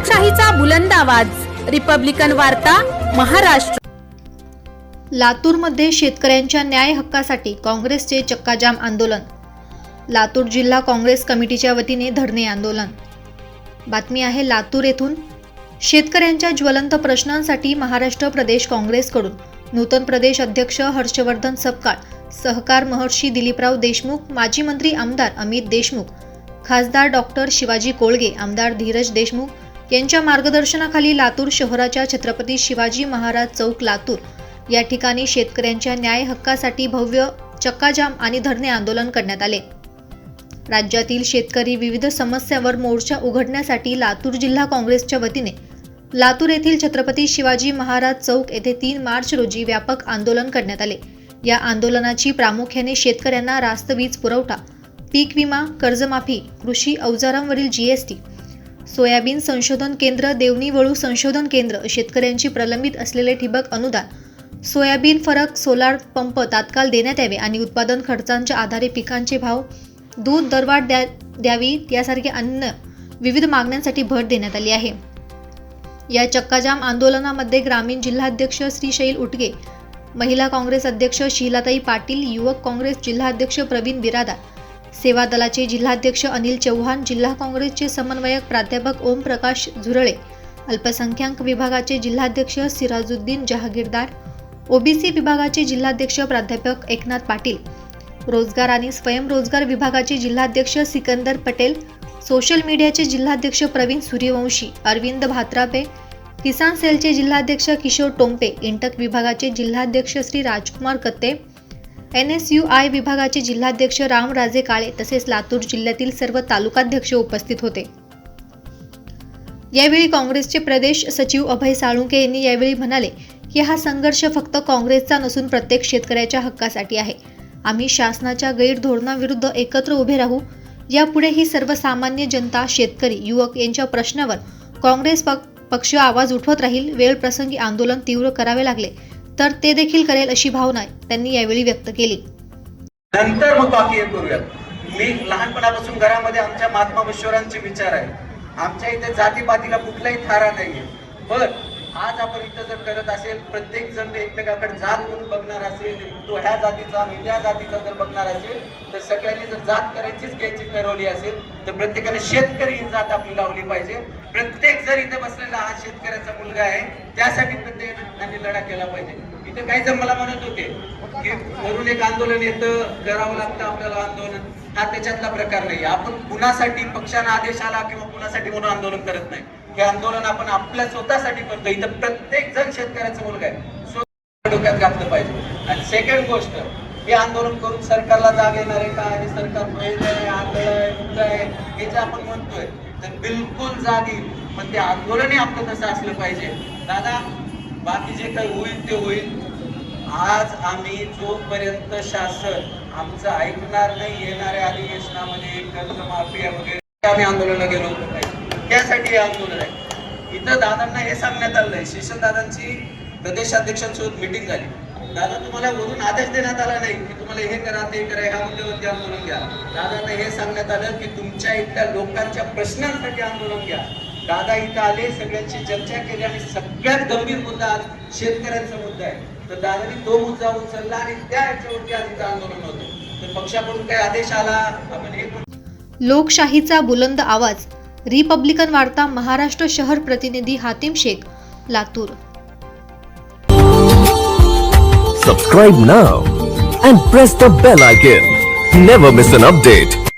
लोकशाहीचा बुलंद आवाज. रिपब्लिकन वार्ता महाराष्ट्र. लातूरमध्ये शेतकऱ्यांच्या न्याय हक्कासाठी काँग्रेसचे चक्काजाम आंदोलन. लातूर जिल्हा काँग्रेस कमिटीच्या वतीने धरणे आंदोलन. बातमी आहे लातूर येथून. शेतकऱ्यांच्या ज्वलंत प्रश्नांसाठी महाराष्ट्र प्रदेश काँग्रेसकडून. नूतन प्रदेश अध्यक्ष हर्षवर्धन सपकाळ. सहकार महर्षी दिलीपराव देशमुख माजी मंत्री आमदार अमित देशमुख. खासदार डॉक्टर शिवाजी कोळगे आमदार धीरज देशमुख यांच्या मार्गदर्शनाखाली लातूर शहराच्या छत्रपती शिवाजी महाराज चौक लातूर. या ठिकाणी शेतकऱ्यांच्या न्याय हक्कासाठी भव्य चक्काजाम आणि धरणे आंदोलन करण्यात आले. राज्यातील शेतकरी विविध समस्यांवर मोर्चा उघडण्यासाठी लातूर जिल्हा काँग्रेसच्या वतीने लातूर येथील छत्रपती शिवाजी महाराज चौक येथे तीन मार्च रोजी व्यापक आंदोलन करण्यात आले. या आंदोलनाची प्रामुख्याने शेतकऱ्यांना रास्त वीज पुरवठा पीक विमा कर्जमाफी कृषी अवजारांवरील जीएसटी सोयाबीन संशोधन केंद्र देवणी वळू संशोधन केंद्र शेतकऱ्यांची प्रलंबित असलेले ठिबक अनुदान. सोयाबीन फरक सोलार पंप तात्काळ देण्यात यावे आणि उत्पादन खर्चांच्या आधारे पिकांचे भाव दूध दरवाढ द्या द्यावी यासारखे अन्य विविध मागण्यांसाठी भर देण्यात आली आहे. या चक्काजाम आंदोलनामध्ये ग्रामीण जिल्हाध्यक्ष श्री शैल उटगे महिला काँग्रेस अध्यक्ष शीलाताई पाटील युवक काँग्रेस जिल्हाध्यक्ष प्रवीण बिरादार सेवा दलाचे जिल्हाध्यक्ष अनिल चव्हाण जिल्हा काँग्रेसचे समन्वयक प्राध्यापक ओमप्रकाश झुरळे अल्पसंख्याक विभागाचे जिल्हाध्यक्ष सिराजुद्दीन जहागीरदार ओबीसी विभागाचे जिल्हाध्यक्ष प्राध्यापक एकनाथ पाटील रोजगार आणि स्वयंरोजगार विभागाचे जिल्हाध्यक्ष सिकंदर पटेल सोशल मीडियाचे जिल्हाध्यक्ष प्रवीण सूर्यवंशी अरविंद भात्रापे किसान सेलचे जिल्हाध्यक्ष किशोर टोंपे इंटक विभागाचे जिल्हाध्यक्ष श्री राजकुमार कत्ते एन एस यू आय विभागाचे जिल्हाध्यक्ष रामराजे काळे तसेच लातूर जिल्ह्यातील सर्व तालुकाध्यक्ष उपस्थित होते. यावेळी काँग्रेसचे प्रदेश सचिव अभय साळुंके यांनी यावेळी म्हणाले की हा संघर्ष फक्त काँग्रेसचा नसून प्रत्येक शेतकऱ्याच्या हक्कासाठी आहे. आम्ही शासनाच्या गैरधोरणाविरुद्ध एकत्र उभे राहू. यापुढे ही सर्वसामान्य जनता शेतकरी युवक यांच्या प्रश्नावर काँग्रेस पक्ष आवाज उठवत राहील. वेळ प्रसंगी आंदोलन तीव्र करावे लागले. तर ते देखील करेल अशी भावना त्यांनी यावेळी व्यक्त केली. नंतर मग बाकी हे करूयात. मी लहानपणापासून घरामध्ये आमच्या महात्मा बश्वरांचे विचार आहे आमच्या इथे जातीपातीला कुठलाही थारा नाहीये. पण आज आपण इथं जर करत असेल प्रत्येक जण एकमेकाकडे जात म्हणून बघणार असेल तो ह्या जातीचा मी त्या जातीचा जर बघणार असेल तर सगळ्यांनी जर जात करायचीच घ्यायची ठरवली असेल तर प्रत्येकाने शेतकरी ही जात आपली लावली पाहिजे. प्रत्येक जर इथे बसलेला हा शेतकऱ्याचा मुलगा आहे त्यासाठी प्रत्येकाने लढा केला पाहिजे. इथे काही जण मला म्हणत होते की वरून एक आंदोलन येतं करावं लागतं आपल्याला आंदोलन. हा त्याच्यातला प्रकार नाही. आपण कुणासाठी पक्षाला आदेश आला किंवा कुणासाठी म्हणून आंदोलन करत नाही. हे आंदोलन आपण आपल्या स्वतःसाठी करतो. इथं प्रत्येक जण शेतकऱ्याचा मुलगा आहे. स्वतः डोक्यात घातलं पाहिजे. आणि सेकंड गोष्ट हे आंदोलन करून सरकारला जाग येणार आहे का? आणि सरकार आहे आंधळ आहे मुक्त आहे हे जे आपण म्हणतोय तर बिलकुल जाग येईल. पण ते आंदोलनही आपलं तसं असलं पाहिजे. दादा बाकी जे काही होईल ते होईल. आज आम्ही जोपर्यंत शासन आमचं ऐकणार नाही येणाऱ्या अधिवेशनामध्ये वगैरे आम्ही आंदोलनाला गेलो त्यासाठी हे आंदोलन आहे. इथं दादांना हे सांगण्यात आलंय शिष्यदादांची दादांची प्रदेशाध्यक्षांसोबत मिटिंग झाली. दादा तुम्हाला वरून आदेश देण्यात आला नाही की तुम्हाला हे करा ते करा ह्या मुद्द्यावरती आंदोलन घ्या. दादांना हे सांगण्यात आलं की तुमच्या इथल्या लोकांच्या प्रश्नांसाठी आंदोलन घ्या. दादा इथं आले सगळ्यांची चर्चा केली आणि सगळ्यात गंभीर मुद्दा आज शेतकऱ्यांचा मुद्दा आहे तर दादानी तो मुद्दा उचलला आणि त्या याच्यावरती आज इथं आंदोलन होतं तर पक्षाकडून काही आदेश आला आपण हे लोकशाहीचा बुलंद आवाज रिपब्लिकन वार्ता महाराष्ट्र शहर प्रतिनिधी Hatim Shaikh Latur Subscribe now and press the bell icon. Never miss an update.